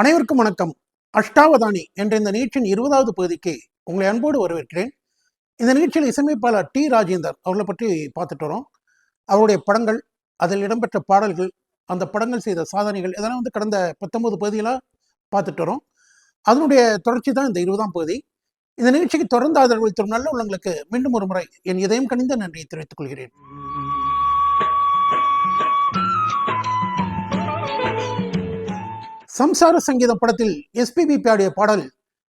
அனைவருக்கும் வணக்கம். அஷ்டாவதானி என்ற இந்த நிகழ்ச்சியின் இருபதாவது பகுதிக்கு உங்களை அன்போடு வரவேற்கிறேன். இந்த நிகழ்ச்சியில் இசையமைப்பாளர் டி ராஜேந்தர் அவர்களை பற்றி பார்த்துட்டு வரோம். அவருடைய படங்கள் அதில் இடம்பெற்ற பாடல்கள் அந்த படங்கள் செய்த சாதனைகள் இதெல்லாம் வந்து கடந்த பத்தொன்பது பகுதிகளாக பார்த்துட்டு வரோம். அதனுடைய தொடர்ச்சி தான் இந்த இருபதாம் பகுதி. இந்த நிகழ்ச்சிக்கு தொடர்ந்து ஆதரவு தரும் நல்ல உள்ளங்களுக்கு மீண்டும் ஒரு முறை என் இதயம் கணிந்த நன்றியை தெரிவித்துக் கொள்கிறேன். சம்சார சங்கீதம் படத்தில் எஸ்பிபி பாடிய பாடல்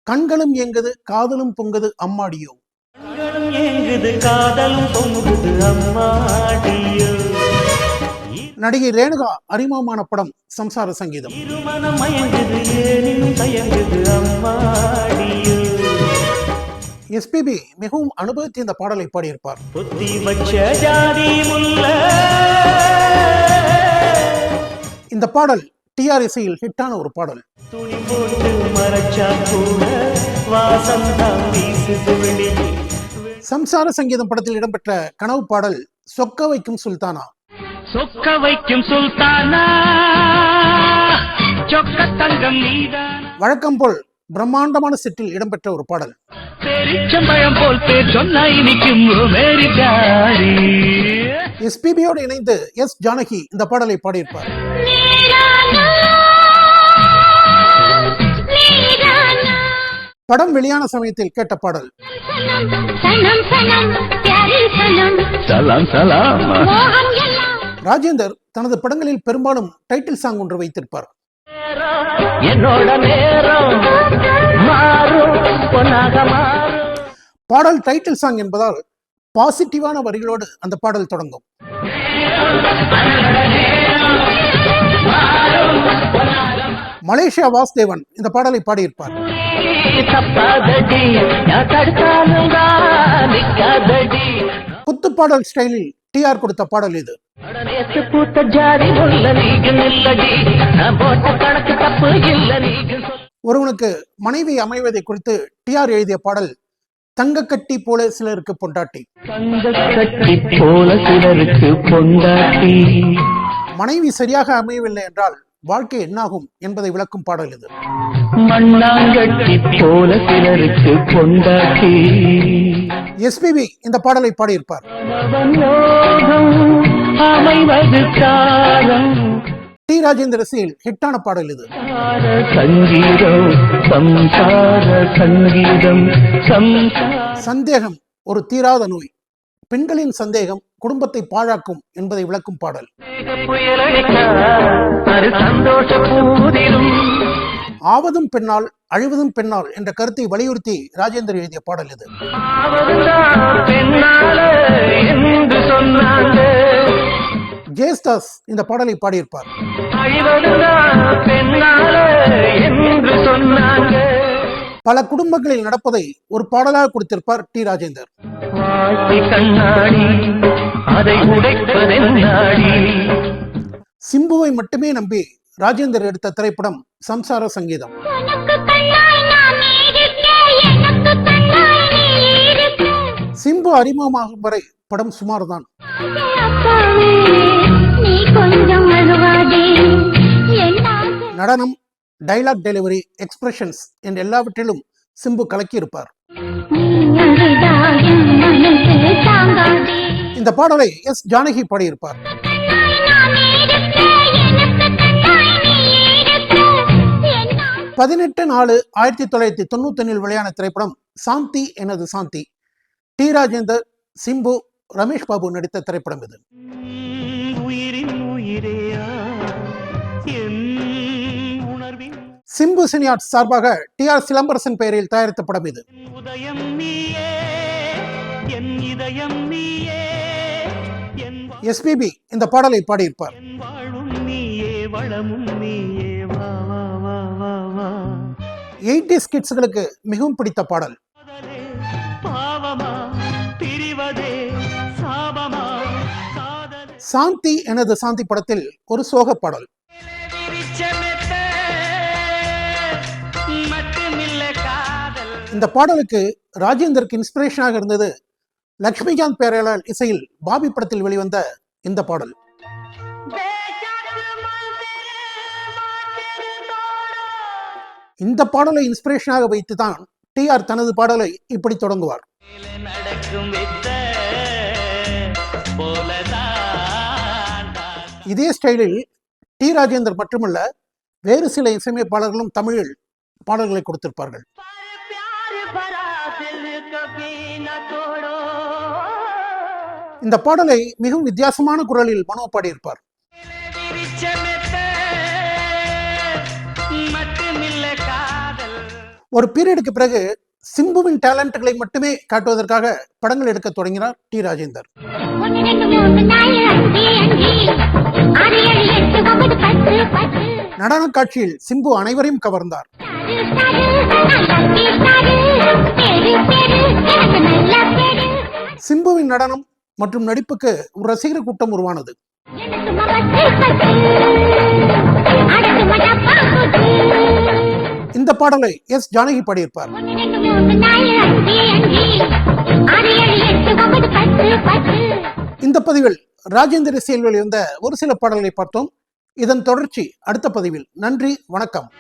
கண்களும் இயங்குது காதலும் பொங்குது அம்மாடியோ. நடிகை ரேணுகா அறிமுகமான படம் சம்சார சங்கீதம். எஸ்பிபி மிகவும் அனுபவித்து இந்த பாடலை பாடியிருப்பார். இந்த பாடல் டிஆர் இசையில் ஹிட்டான ஒரு பாடல். துணி போட்டு மறைச்சா கூட வாசம் தான் வீசுது வெளியே சம்சார சங்கீதம் படத்தில் இடம்பெற்ற கனவு பாடல் சொக்க வைக்கும் சுல்தானா சொக்க வைக்கும் சுல்தானா? சொக்க தங்கம் நீதான் வழக்கம் போல் பிரம்மாண்டமான செட்டில் இடம்பெற்ற ஒரு பாடல். பெரிச்சம்பழம் போல் பேர் சொன்னா இனிக்கும் எஸ்பிபியோடு இணைந்து எஸ் ஜானகி இந்த பாடலை பாடியிருப்பார். படம் வெளியான சமயத்தில் கேட்ட பாடல். ராஜேந்தர் தனது படங்களில் பெரும்பாலும் டைட்டில் சாங் ஒன்று வைத்திருப்பார். பாடல் டைட்டில் சாங் என்பதால் பாசிட்டிவான வரிகளோடு அந்த பாடல் தொடங்கும். மலேசியா வாசுதேவன் இந்த பாடலை பாடியிருப்பார். குத்துப்பாடல் ஸ்டைலில் டிஆர் கொடுத்த பாடல் இது. ஒருவனுக்கு மனைவி அமைவதை குறித்து டிஆர் எழுதிய பாடல் தங்கக்கட்டி போல சிலருக்கு பொண்டாட்டி. தங்க கட்டி போல சிலருக்கு பொண்டாட்டி. மனைவி சரியாக அமையவில்லை என்றால் வாழ்க்கை என்னாகும் என்பதை விளக்கும் பாடல் இது. மண்ணாங்கட்டி போல சிலருக்கு பொண்டாட்டி. எஸ்பிபி இந்த பாடலை பாடியிருப்பார். டி ராஜேந்திர இசையில் ஹிட்டான பாடல் இது. சந்தேகம் ஒரு தீராத நோய். பெண்களின் சந்தேகம் குடும்பத்தை பாழாக்கும் என்பதை விளக்கும் பாடல். ஆவதும் பெண்ணால் அழிவதும் பெண்ணால் என்ற கருத்தை வலியுறுத்தி ராஜேந்தர் எழுதிய பாடல் இது. ஜேஸ்தாஸ் இந்த பாடலை பாடியிருப்பார். பல குடும்பங்களில் நடப்பதை ஒரு பாடலாக கொடுத்திருப்பார் டி. ராஜேந்தர். வாழ்க்கை கண்ணாடி அதை உடைப்பதென்னாடி? சிம்புவை மட்டுமே நம்பி ராஜேந்தர் எடுத்த திரைப்படம் சம்சார சங்கீதம். சிம்பு அறிமுகமாகும் வரை படம் சுமார் தான் நடனம் டைலாக் டெலிவரி எக்ஸ்பிரஷன்ஸ் என்ற எல்லாவற்றிலும் சிம்பு கலக்கியிருப்பார். இந்த பாடலை எஸ் ஜானகி பாடியிருப்பார். பதினெட்டு நாலு ஆயிரத்தி தொள்ளாயிரத்தி தொண்ணூத்தொன்னில் வெளியான திரைப்படம் சாந்தி எனது சாந்தி. டி ராஜேந்தர் சிம்பு ரமேஷ் பாபு நடித்த திரைப்படம் இது. சிம்பு சினியாட் சார்பாக டி ஆர் சிலம்பரசன் பெயரில் தயாரித்த படம் இது. என் இதயம் நீயே எஸ்பிபி இந்த பாடலை பாடியிருப்பார். எயிட்டி ஸ்கிட்ஸ்களுக்கு மிகவும் பிடித்த பாடல். சாந்தி எனது சாந்தி படத்தில் ஒரு சோக பாடல். இந்த பாடலுக்கு ராஜேந்தருக்கு இன்ஸ்பிரேஷனாக இருந்தது லக்ஷ்மிகாந்த் பேரலால் இசையில் பாபி படத்தில் வெளிவந்த இந்த பாடல். இந்த பாடலை இன்ஸ்பிரேஷனாக வைத்து தான் டி ஆர் தனது பாடலை இப்படி தொடங்குவார். இதே ஸ்டைலில் டி ராஜேந்தர் மட்டுமல்ல வேறு சில இசையமைப்பாளர்களும் தமிழில் பாடல்களை கொடுத்திருப்பார்கள். இந்த பாடலை மிகவும் வித்தியாசமான குரலில் மனோ பாடியிருப்பார். ஒரு பீரியடுக்கு பிறகு சிம்புவின் டேலண்ட்களை மட்டுமே காட்டுவதற்காக படங்கள் எடுக்க தொடங்கினார் டி ராஜேந்தர். நடன காட்சியில் சிம்பு அனைவரையும் கவர்ந்தார். சிம்புவின் நடனம் மற்றும் நடிப்புக்கு ஒரு ரசிகர் கூட்டம் உருவானது. இந்த பாடலை எஸ் ஜானகி பாடியிருப்பார். இந்த பதிவில் ராஜேந்திர இசையில் வெளிவந்த ஒரு சில பாடல்களை பார்த்தோம். இதன் தொடர்ச்சி அடுத்த பதிவில். நன்றி வணக்கம்.